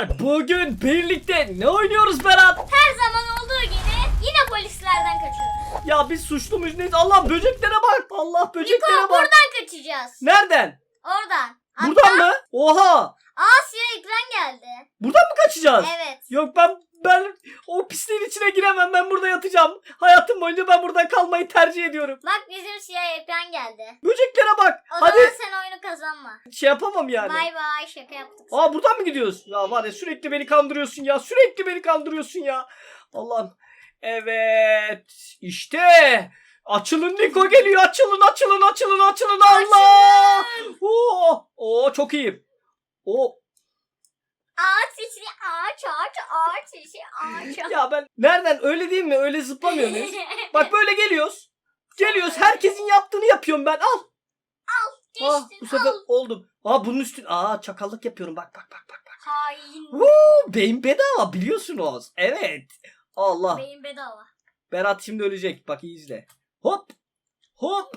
Çocuklar bugün birlikte ne oynuyoruz Berat? Her zaman olduğu gibi yine polislerden kaçıyoruz. Ya biz suçlu muyuz neyiz? Allah böceklere bak. Allah böceklere Niko bak. buradan kaçacağız. Nereden? Oradan. Buradan mı? Oha. Aa siyah ekran geldi. Buradan mı kaçacağız? Evet. Yok ben ben o pisliğin içine giremem. Ben burada yatacağım. Hayatım boyunca ben burada kalmayı tercih ediyorum. Bak bizim siyah ekran geldi. Böceklere bak. O zaman Hadi sen oyunu kazanma. şey yapamam yani. Bay bay şaka yaptık. Aa buradan mı gidiyoruz? Ya var ya sürekli beni kandırıyorsun ya. Sürekli beni kandırıyorsun ya. Allah'ım. Evet. işte. Açılın Niko geliyor. Açılın açılın açılın açılın. Allah. Oo, oo çok iyi. O Ağaç içi ağaç ağaç ağaç içi ağaç. ya ben nereden öyle değil mi? Öyle zıplamıyor muyuz? Bak böyle geliyoruz. Geliyoruz. Herkesin yaptığını yapıyorum ben. Al. Ah, Geçtin bu sefer al. oldum. Aa bunun üstüne. Aa çakallık yapıyorum. Bak bak bak bak. bak. Hain. Woo, beyin bedava biliyorsunuz. Evet. Allah. Beyin bedava. Berat şimdi ölecek. Bak iyi izle. Hop. Hop.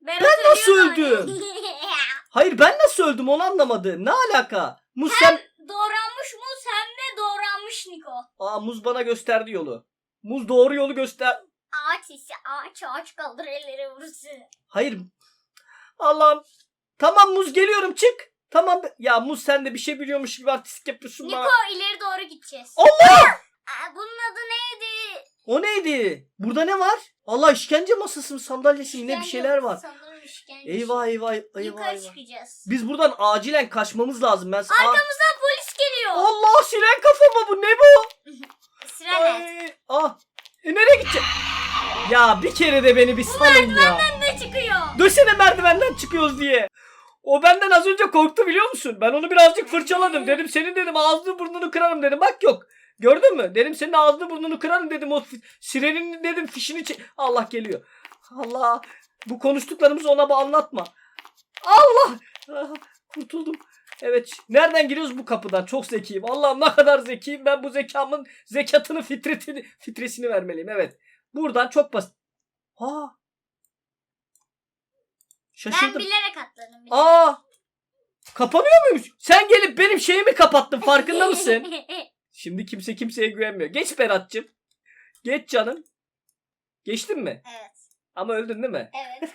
Berat Ben nasıl öldüm? Hayır ben nasıl öldüm onu anlamadım. Ne alaka? Muz sen... doğranmış muz hem de doğranmış Niko. Aa muz bana gösterdi yolu. Muz doğru yolu göster... Ağaç ise ağaç ağaç kaldır elleri vursun. Hayır. Allah'ım. Tamam muz geliyorum çık. Tamam. Ya muz sen de bir şey biliyormuş gibi artistik yapıyorsun Niko bana. ileri doğru gideceğiz. Allah! Aa, bunun adı neydi? O neydi? Burada ne var? Allah işkence masası mı sandalyesi mi ne bir şeyler var. İşkence. Eyvah eyvah eyvah Yukarı eyvah. çıkacağız. Biz buradan acilen kaçmamız lazım. Ben Arkamızdan polis geliyor. Allah siren kafa mı bu? Ne bu? Sirenet. Ay, ah. E nereye gideceğim? Ya bir kere de beni bir salın ya. Ne çıkıyor? Dösene merdivenden çıkıyoruz diye. O benden az önce korktu biliyor musun? Ben onu birazcık fırçaladım. Dedim senin dedim ağzını burnunu kırarım dedim. Bak yok. Gördün mü? Dedim senin ağzını burnunu kırarım dedim. O sirenin dedim fişini çek. Allah geliyor. Allah. Bu konuştuklarımızı ona anlatma. Allah. Ah, Kurtuldum. Evet. Nereden giriyoruz bu kapıdan? Çok zekiyim. Allah'ım ne kadar zekiyim. Ben bu zekamın zekatını fitretini fitresini vermeliyim. Evet. Buradan çok basit. Ha. Ben Şaşırdım. bilerek atladım. bilerek. Aa! Kapanıyor muymuş? Sen gelip benim şeyimi kapattın farkında mısın? Şimdi kimse kimseye güvenmiyor. Geç Berat'cığım. Geç canım. Geçtin mi? evet. Ama öldün değil mi? Evet.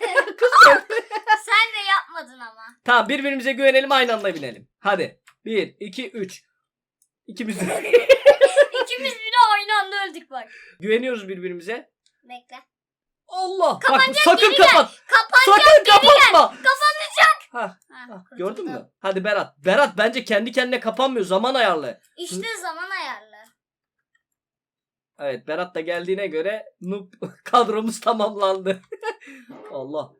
Sen de yapmadın ama. tamam birbirimize güvenelim aynı anda binelim. Hadi. Bir, iki, üç. İkimiz de. İkimiz bile aynı anda öldük bak. Güveniyoruz birbirimize. Bekle. Allah. Bak Kapanacak, sakın geri gel. kapat. Kapanacak. Sakın kapatma. Kapanacak. Ha, Ha, kurtuldum. gördün mü? Hadi Berat. Berat bence kendi kendine kapanmıyor. Zaman ayarlı. İşte zaman ayarlı. Evet Berat da geldiğine göre noob kadromuz tamamlandı. Allah.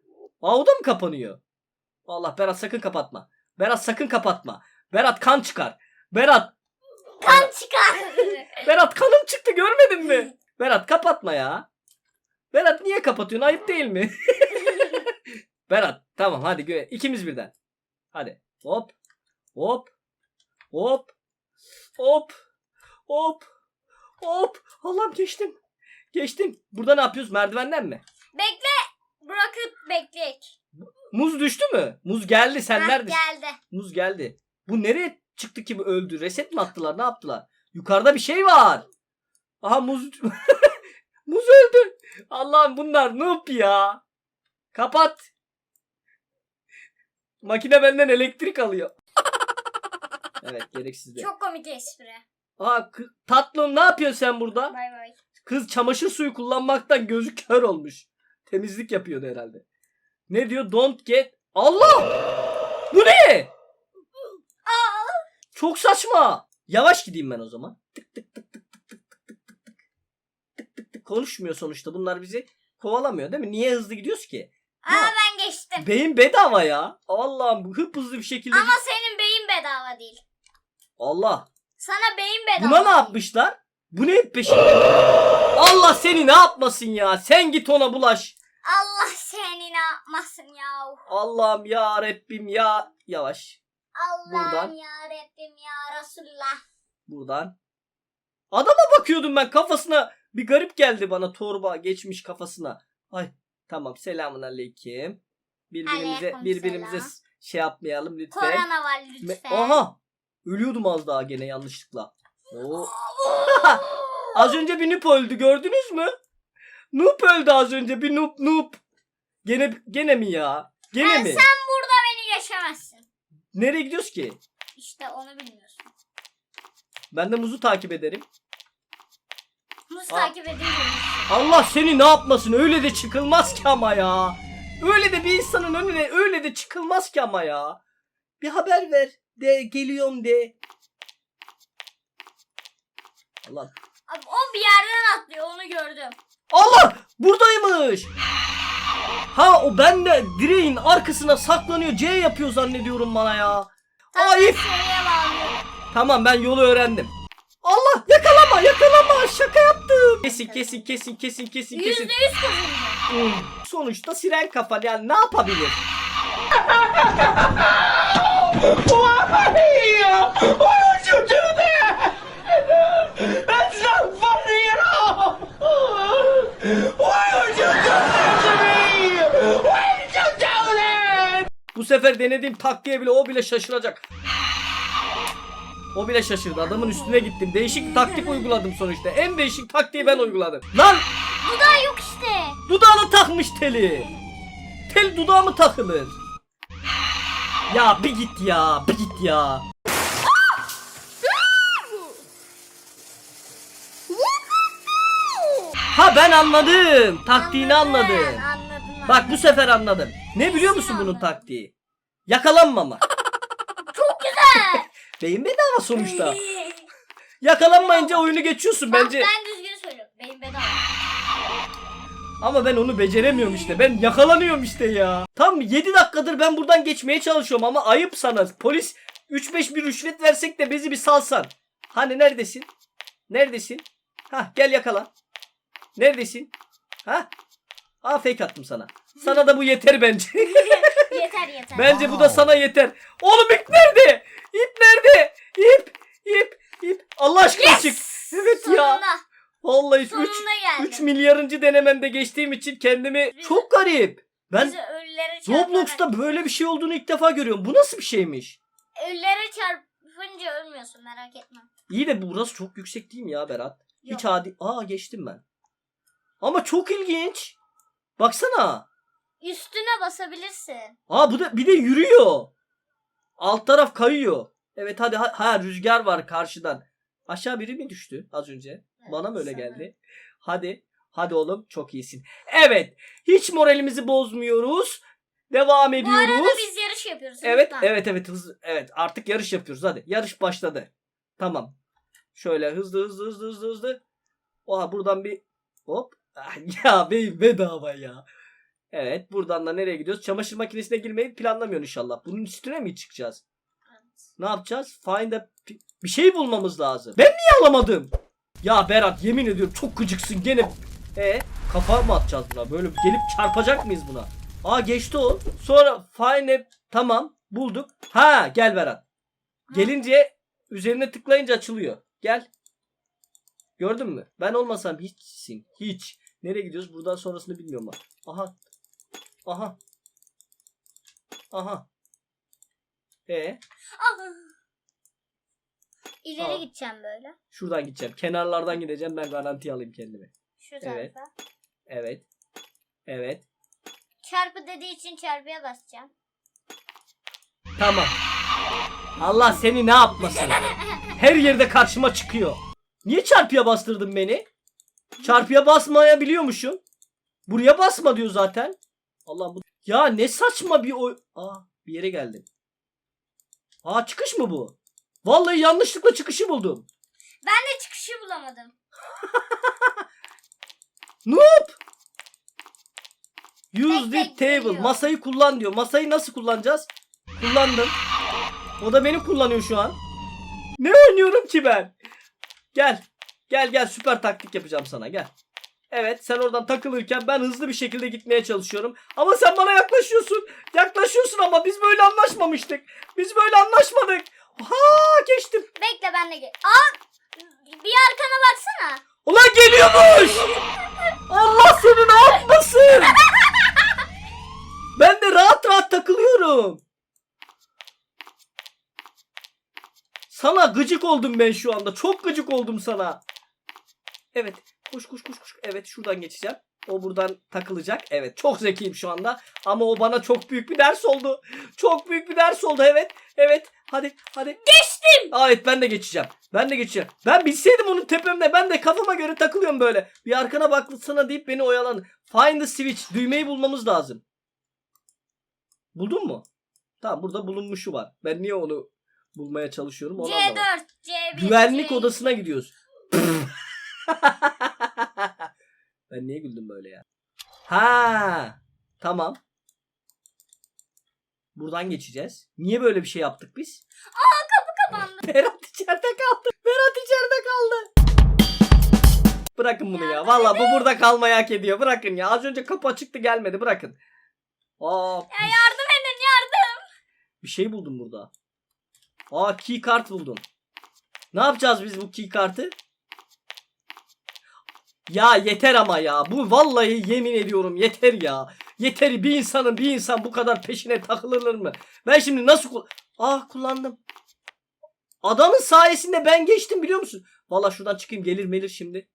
Aa o da mı kapanıyor? Allah Berat sakın kapatma. Berat sakın kapatma. Berat kan çıkar. Berat. Kan çıkar. Berat kanım çıktı görmedin mi? Berat kapatma ya. Berat niye kapatıyorsun? Ayıp değil mi? Berat tamam hadi güven. İkimiz birden. Hadi. Hop. Hop. Hop. Hop. Hop. Hop. Allah'ım geçtim. Geçtim. Burada ne yapıyoruz? Merdivenden mi? Bekle. Bırakıp bekleyek. Muz düştü mü? Muz geldi. Sen Heh, neredesin? Geldi. Muz geldi. Bu nereye çıktı ki bu öldü? Reset mi attılar? Ne yaptılar? Yukarıda bir şey var. Aha muz muz öldü. Allah'ım bunlar noob ya. Kapat. Makine benden elektrik alıyor. evet gereksizdi. Çok komik espri. Aa kı- tatlım ne yapıyorsun sen burada? Bay bay. Kız çamaşır suyu kullanmaktan gözü kör olmuş. Temizlik yapıyordu herhalde. Ne diyor? Don't get... Allah! Bu ne? Çok saçma. Yavaş gideyim ben o zaman. Tık tık tık tık tık tık tık tık tık tık. Tık tık tık konuşmuyor sonuçta. Bunlar bizi kovalamıyor değil mi? Niye hızlı gidiyoruz ki? Aa ben geçtim. Beyin bedava ya. Allah'ım bu hıp hızlı bir şekilde. Ama senin beyin bedava değil. Allah. Sana beyin bedava. Buna ne yapmışlar? Bu ne hep peşinde? Allah seni ne yapmasın ya? Sen git ona bulaş. Allah seni ne yapmasın ya. Allah'ım ya Rabbim ya. Yavaş. Allah'ım Buradan. ya Rabbim ya Resulullah. Buradan. Adama bakıyordum ben kafasına. Bir garip geldi bana torba geçmiş kafasına. Ay tamam selamun aleyküm. Birbirimize Aleyküm birbirimize selam. şey yapmayalım lütfen. Korona var Me- lütfen. Aha. Ölüyordum az daha gene yanlışlıkla. Oo. az önce bir noob öldü gördünüz mü? Noob öldü az önce bir noob noob. Gene gene mi ya? Gene Ha, mi? sen burada beni geçemezsin. Nereye gidiyoruz ki? İşte onu bilmiyorsun. Ben de muzu takip ederim. Muz Aa. takip edince Allah seni ne yapmasın öyle de çıkılmaz ki ama ya. Öyle de bir insanın önüne öyle de çıkılmaz ki ama ya. Bir haber ver de geliyorum de. Allah. Abi, o bir yerden atlıyor onu gördüm. Allah buradaymış. Ha o ben de direğin arkasına saklanıyor C yapıyor zannediyorum bana ya. Ayıp. Tamam ben yolu öğrendim. Allah yakalama yakalama şaka yaptım. Kesin kesin kesin kesin kesin kesin. Yüzde yüz. Hmm. Sonuçta siren kafa yani ne yapabilir? Why? Would you do that? That's not funny at all! Why would you do that to me? Why did you do that? Bu sefer denediğim taktiğe bile o bile şaşıracak. O bile şaşırdı. Adamın üstüne gittim. Değişik taktik uyguladım sonuçta. En değişik taktiği ben uyguladım. Lan Bu da yok işte. dudağına takmış teli. Tel dudağa mı takılır? Ya bir git ya, bir git ya. Ha ben anladım. Taktiğini anladım. Anladın, anladın. Bak bu sefer anladım. Ne biliyor musun bunun taktiği? Yakalanmama. Çok güzel. Beyin bedava sonuçta. Yakalanmayınca oyunu geçiyorsun Bak bence. ben düzgün söylüyorum. Benim bedava. Ama ben onu beceremiyorum işte. Ben yakalanıyorum işte ya. Tam 7 dakikadır ben buradan geçmeye çalışıyorum ama ayıp sana. Polis 3-5 bir rüşvet versek de bizi bir salsan. Hani neredesin? Neredesin? Ha gel yakala. Neredesin? Ha? Aa fake attım sana. Sana da bu yeter bence. yeter yeter. bence bu da sana yeter. Oğlum ip nerede? İp nerede? İp, ip, ip. Allah aşkına çık. Evet ya. Sonunda. Vallahi 3 Sonunda geldim. 3 milyarıncı denememde geçtiğim için kendimi çok garip. Ben Bizi ölülere çarparak. Roblox'ta böyle bir şey olduğunu ilk defa görüyorum. Bu nasıl bir şeymiş? Ölülere çarpınca ölmüyorsun merak etme. İyi de burası çok yüksek değil mi ya Berat? Yok. Hiç adi... Aa geçtim ben. Ama çok ilginç. Baksana. Üstüne basabilirsin. Aa bu da bir de yürüyor. Alt taraf kayıyor. Evet hadi ha, ha, rüzgar var karşıdan. Aşağı biri mi düştü az önce? Bana mı öyle sana. geldi? Hadi. Hadi oğlum çok iyisin. Evet. Hiç moralimizi bozmuyoruz. Devam Bu ediyoruz. arada biz yarış yapıyoruz. Evet, unutma. evet, evet, hızlı, evet. Artık yarış yapıyoruz. Hadi, yarış başladı. Tamam. Şöyle hızlı, hızlı, hızlı, hızlı, hızlı. Oha buradan bir hop. Ya bey bedava ya. Evet, buradan da nereye gidiyoruz? Çamaşır makinesine girmeyi planlamıyorsun inşallah. Bunun üstüne mi çıkacağız? Ne yapacağız? Find a bir şey bulmamız lazım. Ben niye alamadım? Ya Berat yemin ediyorum çok gıcıksın gene. E kafa mı atacağız buna? Böyle gelip çarpacak mıyız buna? Aa geçti o. Sonra find a tamam bulduk. Ha gel Berat. Gelince üzerine tıklayınca açılıyor. Gel. Gördün mü? Ben olmasam hiçsin. Hiç. Nereye gidiyoruz? Buradan sonrasını bilmiyorum bak. Aha. Aha. Aha. E Ah. İleri Aa. gideceğim böyle. Şuradan gideceğim. Kenarlardan gideceğim. Ben garanti alayım kendimi. Şu tarafa. Evet. Evet. Evet. Çarpı dediği için çarpıya basacağım. Tamam. Allah seni ne yapmasın. Her yerde karşıma çıkıyor. Niye çarpıya bastırdın beni? Çarpıya basmaya biliyormuşum. Buraya basma diyor zaten. Allah bu. Ya ne saçma bir oy. Aa bir yere geldim. Aa çıkış mı bu? Vallahi yanlışlıkla çıkışı buldum. Ben de çıkışı bulamadım. Noob. Use Tek the tek table. geliyor. Masayı kullan diyor. Masayı nasıl kullanacağız? Kullandım. O da beni kullanıyor şu an. Ne oynuyorum ki ben? Gel. Gel gel süper taktik yapacağım sana gel. Evet sen oradan takılırken ben hızlı bir şekilde gitmeye çalışıyorum. Ama sen bana yaklaşıyorsun. Yaklaşıyorsun ama biz böyle anlaşmamıştık. Biz böyle anlaşmadık. Ha geçtim. Bekle ben de gel. Aa! Bir arkana baksana. Ulan geliyormuş. Allah seni ne yapmasın? Ben de rahat rahat takılıyorum. Sana gıcık oldum ben şu anda. Çok gıcık oldum sana. Evet. Koş koş koş koş. Evet şuradan geçeceğim. O buradan takılacak. Evet çok zekiyim şu anda. Ama o bana çok büyük bir ders oldu. Çok büyük bir ders oldu evet. Evet. Hadi hadi. Geçtim. Evet ben de geçeceğim. Ben de geçeceğim. Ben bilseydim onun tepemde ben de kafama göre takılıyorum böyle. Bir arkana baksana deyip beni oyalan. Find the switch. Düğmeyi bulmamız lazım. Buldun mu? Tamam burada bulunmuşu var. Ben niye onu bulmaya çalışıyorum onu anlamadım. C4, C1, Güvenlik C2. odasına gidiyoruz. ben niye güldüm böyle ya? Ha, tamam. Buradan geçeceğiz. Niye böyle bir şey yaptık biz? kapandı. Berat içeride kaldı. Berat içeride kaldı. Bırakın bunu ya. Valla bu burada kalmayı hak ediyor. Bırakın ya. Az önce kapı açıktı gelmedi. Bırakın. Aa, Ya yardım edin yardım. bir şey buldum burada. Aa key kart buldum. Ne yapacağız biz bu key kartı? Ya yeter ama ya. Bu vallahi yemin ediyorum yeter ya. Yeter bir insanın bir insan bu kadar peşine takılır mı? Ben şimdi nasıl kul- Ah kullandım. Adamın sayesinde ben geçtim biliyor musun? Valla şuradan çıkayım gelir melir şimdi.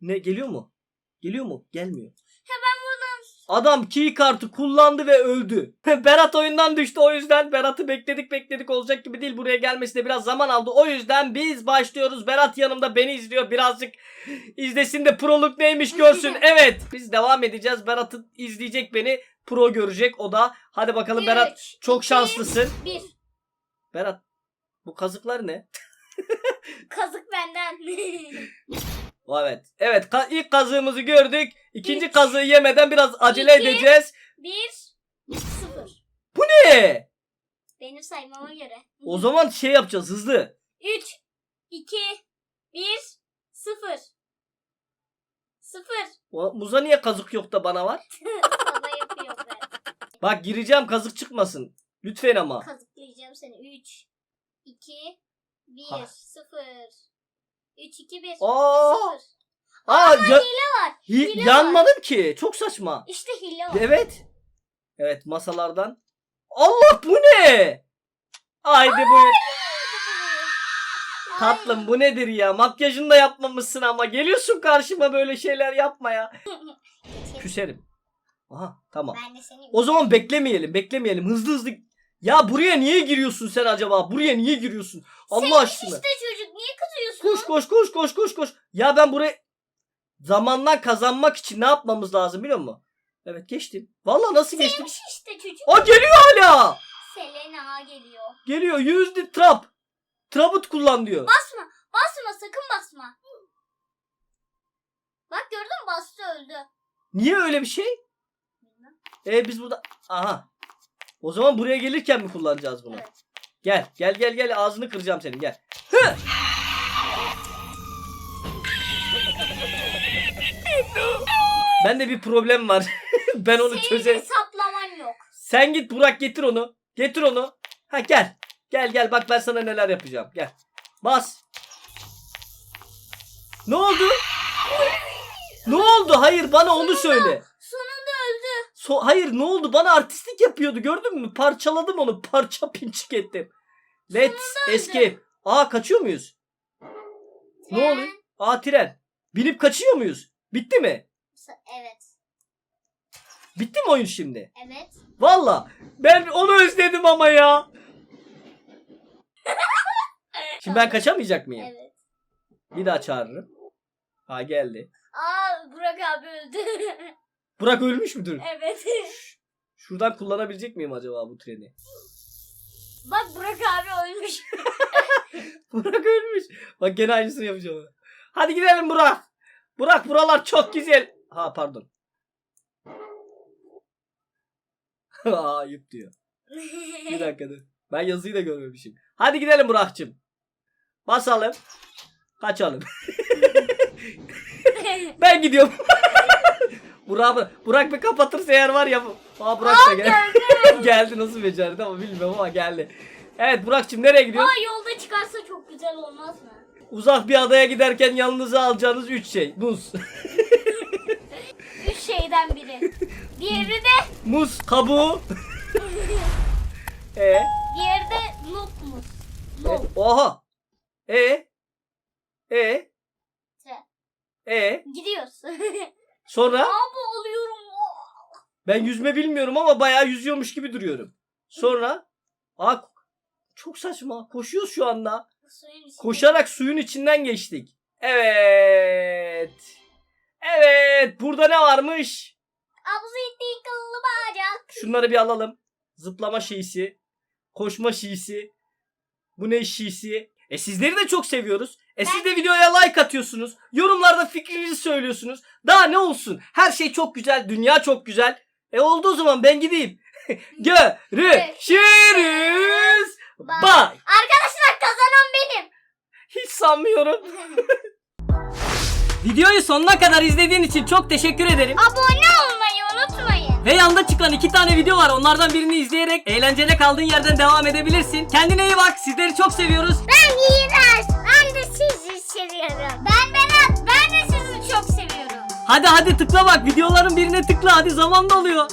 Ne geliyor mu? Geliyor mu? Gelmiyor. Adam key kartı kullandı ve öldü. Berat oyundan düştü o yüzden Berat'ı bekledik bekledik olacak gibi değil. Buraya gelmesi de biraz zaman aldı. O yüzden biz başlıyoruz. Berat yanımda beni izliyor. Birazcık izlesin de proluk neymiş görsün. Evet biz devam edeceğiz. Berat'ı izleyecek beni. Pro görecek o da. Hadi bakalım Berat Üç, çok iki, şanslısın. Bir. Berat bu kazıklar ne? Kazık benden. Evet. Evet ka- ilk kazığımızı gördük. İkinci Üç. kazığı yemeden biraz acele İki. edeceğiz. bir. Sıfır. Ne? Benim saymama göre. O zaman şey yapacağız hızlı. Üç. iki, Bir. Sıfır. Sıfır. O- Muza niye kazık yok da bana var? Sana yapıyor ben. Bak gireceğim kazık çıkmasın. Lütfen ama. Kazıklayacağım seni. Üç. iki, Bir. Ha. Sıfır. Üç, iki, bir. Aa! Sıfır. Aa, ya- var. hi- hile yanmadım ki. Çok saçma. İşte hile var. Evet. Evet masalardan. Allah bu ne? Haydi buyur. Tatlım bu nedir ya? Makyajını da yapmamışsın ama. Geliyorsun karşıma böyle şeyler yapma ya. Küserim. Aha tamam. Ben de seni O zaman beklemeyelim, beklemeyelim. Hızlı hızlı. Ya buraya niye giriyorsun sen acaba? Buraya niye giriyorsun? Allah aşkına. işte çocuk? Koş koş koş koş koş koş. Ya ben buraya zamandan kazanmak için ne yapmamız lazım biliyor musun? Evet geçtim. Vallahi nasıl geçtim? Sevmiş işte çocuk. O geliyor hala. Selena geliyor. Geliyor. The trap. Trap'ı kullan diyor. Basma. Basma sakın basma. Bak gördün mü bastı öldü. Niye öyle bir şey? Bilmem. E biz burada aha. O zaman buraya gelirken mi kullanacağız bunu? Evet. Gel gel gel gel ağzını kıracağım senin gel. Hı! Bende bir problem var. ben onu Senin çözerim. hesaplaman yok. Sen git Burak getir onu. Getir onu. Ha gel. Gel gel bak ben sana neler yapacağım. Gel. Bas. Ne oldu? Ne oldu? Hayır bana onu söyle. Sonunda öldü. So hayır ne oldu? Bana artistlik yapıyordu gördün mü? Parçaladım onu. Parça pinçik ettim. Let's escape. Aa kaçıyor muyuz? Ne Tren. oluyor? Aa tren. Binip kaçıyor muyuz? Bitti mi? Evet. Bitti mi oyun şimdi? Evet. Valla ben onu özledim ama ya. Şimdi ben kaçamayacak mıyım? Evet. Bir daha çağırırım. Ha geldi. Aa Burak abi öldü. Burak ölmüş müdür? evet. Şuradan kullanabilecek miyim acaba bu treni? Bak Burak abi ölmüş. Burak ölmüş. Bak gene aynısını yapacağım. Hadi gidelim Burak. Burak buralar çok güzel. Ha pardon. Ayıp diyor. Bir dakika dur. Ben yazıyı da görmemişim. Hadi gidelim Burak'cığım. Basalım. Kaçalım. ben gidiyorum. Burak, Burak bir kapatırsa eğer var ya. Aa Burak da gel. geldi nasıl becerdi ama bilmiyorum ama geldi. Evet Burak'cığım nereye gidiyorsun? Aa yolda çıkarsa çok güzel olmaz mı? Uzak bir adaya giderken yanınıza alacağınız 3 şey. Muz. Üç şeyden biri. Diğeri de Muz kabuğu. e diğeri de nutmus. E, oha. E? E? E? Gidiyoruz. Sonra Abi oluyorum. ben yüzme bilmiyorum ama bayağı yüzüyormuş gibi duruyorum. Sonra Aa, çok saçma. Koşuyoruz şu anda. Suyun. Koşarak suyun içinden geçtik. Evet. Evet. Burada ne varmış? Ettiği kıllı bacak. Şunları bir alalım. Zıplama şiisi. Koşma şiisi. Bu ne şiisi? E sizleri de çok seviyoruz. E siz de videoya like atıyorsunuz. Yorumlarda fikrinizi söylüyorsunuz. Daha ne olsun? Her şey çok güzel. Dünya çok güzel. E oldu o zaman ben gideyim. Görüşürüz. Bye. Arkadaşlar kazanan benim. Hiç sanmıyorum. Videoyu sonuna kadar izlediğin için çok teşekkür ederim. Abone olmayı unutmayın. Ve yanda çıkan iki tane video var. Onlardan birini izleyerek eğlenceli kaldığın yerden devam edebilirsin. Kendine iyi bak. Sizleri çok seviyoruz. Ben İğrenç. Ben de sizi seviyorum. Ben Berat. Ben de sizi çok seviyorum. Hadi hadi tıkla bak. Videoların birine tıkla. Hadi zaman doluyor.